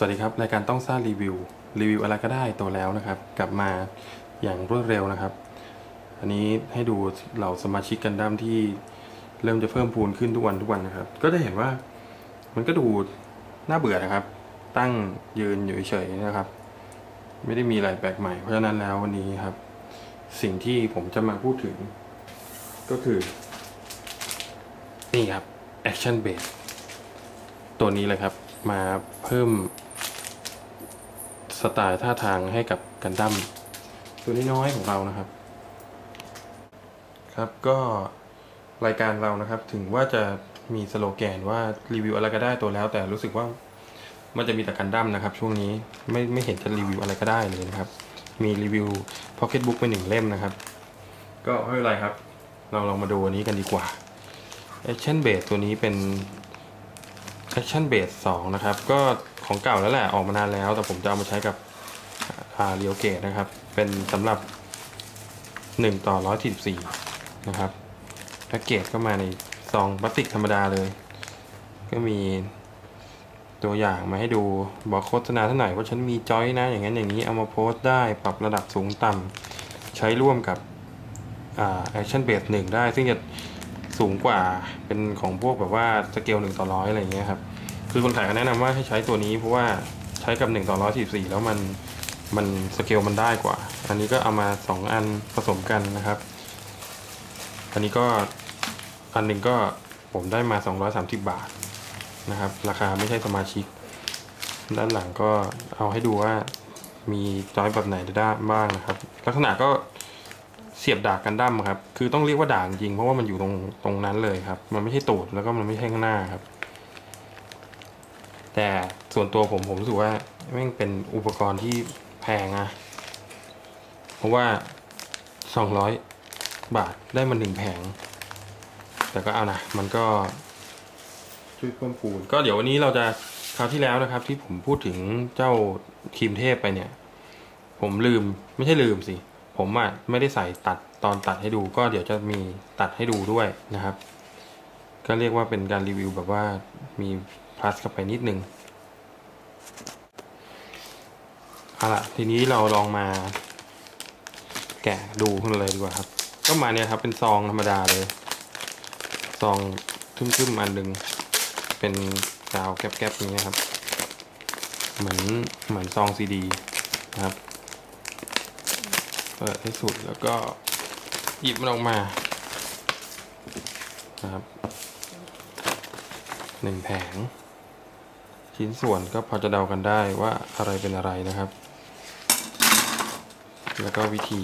สวัสดีครับ รายการต้องซ่ารีวิว รีวิวอะไรก็ได้ตัวแล้วนะครับ กลับมาอย่างรวดเร็วนะครับ อันนี้ให้ดูเหล่าสมาชิกกันดั้มที่เริ่มจะเพิ่มพูนขึ้นทุกวันทุกวันนะครับ ก็จะเห็นว่ามันก็ดูน่าเบื่อนะครับ ตั้งยืนอยู่เฉยๆนะครับ ไม่ได้มีอะไรแปลกใหม่ เพราะฉะนั้นแล้ววันนี้ครับ สิ่งที่ผมจะมาพูดถึง ก็คือ นี่ครับ Action Base ตัวนี้เลยครับมาเพิ่ม สไตล์ท่าทางให้กับกันดั้มตัวน้อยๆของเรานะครับ ครับก็รายการเรานะครับถึงว่าจะมีสโลแกนว่ารีวิวอะไรก็ได้ตัวแล้ว แต่รู้สึกว่ามันจะมีแต่กันดั้มนะครับ ช่วงนี้ไม่ไม่เห็นจะรีวิวอะไรก็ได้เลยนะครับ มีรีวิวพ็อกเก็ตบุ๊กไปหนึ่งเล่มนะครับ ก็ไม่เป็นไรครับ เราลองมาดูอันนี้กันดีกว่า Action Base ตัวนี้เป็น Action Base 2นะครับ ก็ ของเก่าแล้วแหละออกมานานแล้ว แต่ผมจะเอามาใช้กับเรียวเกตนะครับ เป็นสำหรับ 1 ต่อ 144 นะครับแพ็กเกจก็มาในซองพลาสติกธรรมดาเลย ก็มีตัวอย่างมาให้ดูบอกโฆษณาเท่าไหร่ว่าฉันมีจอยนะ อย่างนั้นอย่างนี้เอามาโพสต์ได้ปรับระดับสูงต่ำใช้ร่วมกับแอคชั่นเบสหนึ่งได้ ซึ่งจะสูงกว่าเป็นของพวกแบบว่าสเกลหนึ่งต่อร้อยอะไรอย่างเงี้ยครับ คือคนขายเขาแนะนำว่าให้ใช้ตัวนี้เพราะว่าใช้กับ1ต่อ144 แล้วมันมันสเกลมันได้กว่า อันนี้ก็เอามา 2 อันผสมกันนะครับ อันนี้ก็อันหนึ่งก็ผมได้มา 230 บาทนะครับ ราคาไม่ใช่สมาชิก ด้านหลังก็เอาให้ดูว่ามีจอยแบบไหนได้บ้างนะครับ ลักษณะก็เสียบดากกันดั้มครับ คือต้องเรียกว่าด่างจริงเพราะว่ามันอยู่ตรงตรงนั้นเลยครับ มันไม่ใช่ตูดแล้วก็มันไม่ใช่ข้างหน้าครับ แต่ส่วนตัวผมผมรู้สึกว่าแม่งเป็นอุปกรณ์ที่แพงอะเพราะว่า 200 บาทได้มาหนึ่งแผง แต่ก็เอานะมันก็ช่วยเพิ่มพูนก็เดี๋ยววันนี้เราจะคราวที่แล้วนะครับ ที่ผมพูดถึงเจ้าครีมเทพไปเนี่ย ผมลืมไม่ใช่ลืมสิ ผมอะไม่ได้ใส่ตัดตอนตัดให้ดู ก็เดี๋ยวจะมีตัดให้ดูด้วยนะครับ ก็เรียกว่าเป็นการรีวิวแบบว่ามีพลัสเข้าไปนิดนึงเอาละทีนี้เราลองมา แกะดูกันเลยดีกว่าครับ ก็มาเนี่ยครับเป็นซองธรรมดาเลยซองทึมๆอันหนึ่งเป็นกาวแก๊บๆอย่างเงี้ยครับ เหมือนเหมือนซองซีดีนะครับเปิดให้สุดแล้วก็หยิบมันออกมานะครับ หนึ่งแผง ชิ้นส่วนก็พอจะเดากันได้ว่าอะไรเป็นอะไรนะครับ แล้วก็วิธี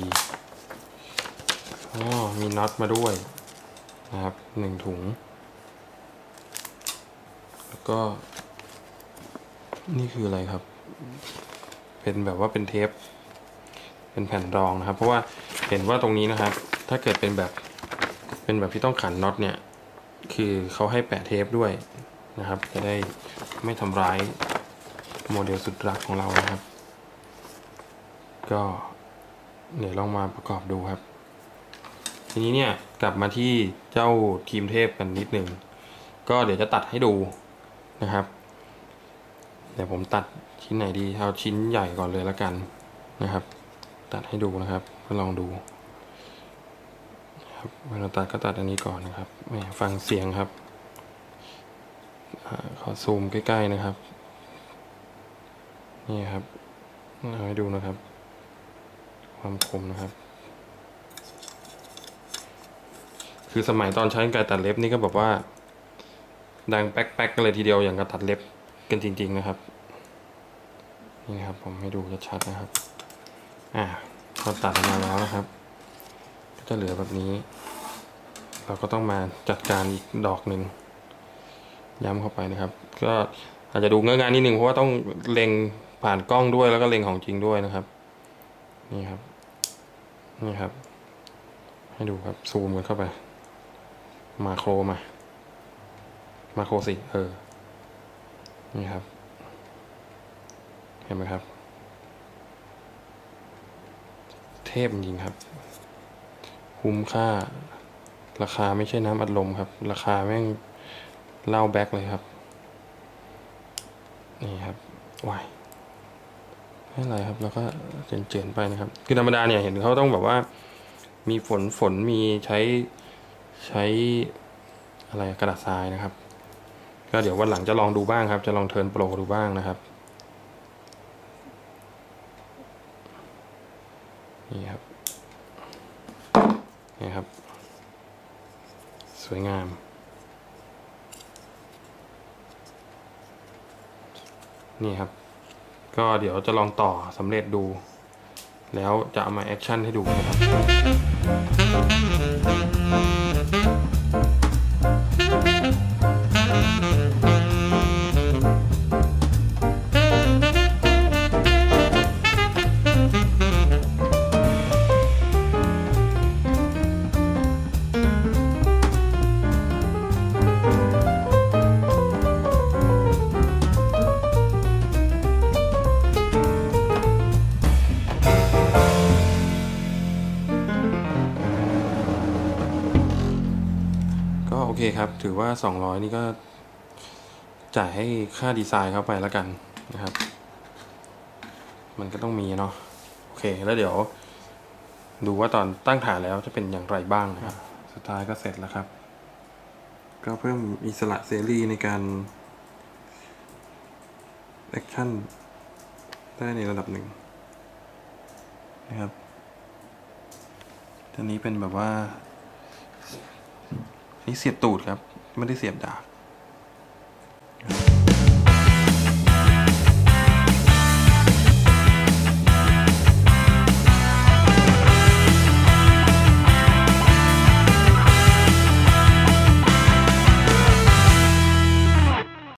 อ๋อมีน็อตมาด้วยนะครับหนึ่งถุง แล้วก็ นี่คืออะไรครับ เป็นแบบว่าเป็นเทป เป็นแผ่นรองนะครับ เพราะว่าเห็นว่าตรงนี้นะครับ ถ้าเกิดเป็นแบบเป็นแบบที่ต้องขันน็อตเนี่ย คือเขาให้แปะเทปด้วยนะครับ จะได้ไม่ทำร้ายโมเดลสุดรักของเรานะครับ ก็เดี๋ยวลองมาประกอบดูครับ ทีนี้เนี่ยกลับมาที่เจ้าทีมเทพกันนิดหนึ่งก็เดี๋ยวจะตัดให้ดูนะครับ เดี๋ยวผมตัดชิ้นไหนดีเอาชิ้นใหญ่ก่อนเลยแล้วกันนะครับ ตัดให้ดูนะครับก็ลองดู ครับเวลาตัดก็ตัดอันนี้ก่อนนะครับฟังเสียงครับอขอซูมใกล้ๆนะครับ นี่ครับเอาให้ดูนะครับ ความคมนะครับ คือสมัยตอนใช้การตัดเล็บนี่ก็แบบว่า ดังแป๊กๆกันเลยทีเดียวอย่างกับตัดเล็บกันจริง ๆนะครับ นี่นะครับผมให้ดูชัดๆนะครับ อ่าพอตัดมาแล้วนะครับ จะเหลือแบบนี้ เราก็ต้องมาจัดการอีกดอกหนึ่งย้ำเข้าไปนะครับ ก็อาจจะดูเงื้องานนิดนึงเพราะว่าต้องเล็งผ่านกล้องด้วยแล้วก็เล็งของจริงด้วยนะครับ นี่ครับ นี่ครับ ให้ดูครับซูมกันเข้าไป มาโครมา มาโครสิเออ นี่ครับ เห็นไหมครับ เทพจริงครับ คุ้มค่า ราคาไม่ใช่น้ำอัดลมครับ ราคาแม่งเล่าแบ็คเลยครับ นี่ครับวายไม่ไรครับ แล้วก็เจนเจียนๆไปนะครับ คือธรรมดาเนี่ยเห็นเขาต้องแบบว่า มีฝนฝนมีใช้ใช้อะไรกระดาษทรายนะครับ ก็เดี๋ยววันหลังจะลองดูบ้างครับ จะลองเทิร์นโปรดูบ้างนะครับ นี่ครับ นี่ครับ สวยงาม นี่ครับ ก็เดี๋ยวจะลองต่อสำเร็จดู แล้วจะเอามาแอคชั่นให้ดูนะครับ คครับ ถือว่า 200 นี่ก็จ่ายให้ค่าดีไซน์เข้าไปแล้วกันนะครับ มันก็ต้องมีเนาะโอเคแล้วเดี๋ยว ดูว่าตอนตั้งฐานแล้วจะเป็นอย่างไรบ้างนะครับ สุดท้ายก็เสร็จแล้วครับ ก็เพิ่มอิสระเสรีในการแอคชั่นได้ในระดับหนึ่งนะครับอันนี้เป็นแบบว่า นี่เสียบตูดครับ ไม่ได้เสียบดาบ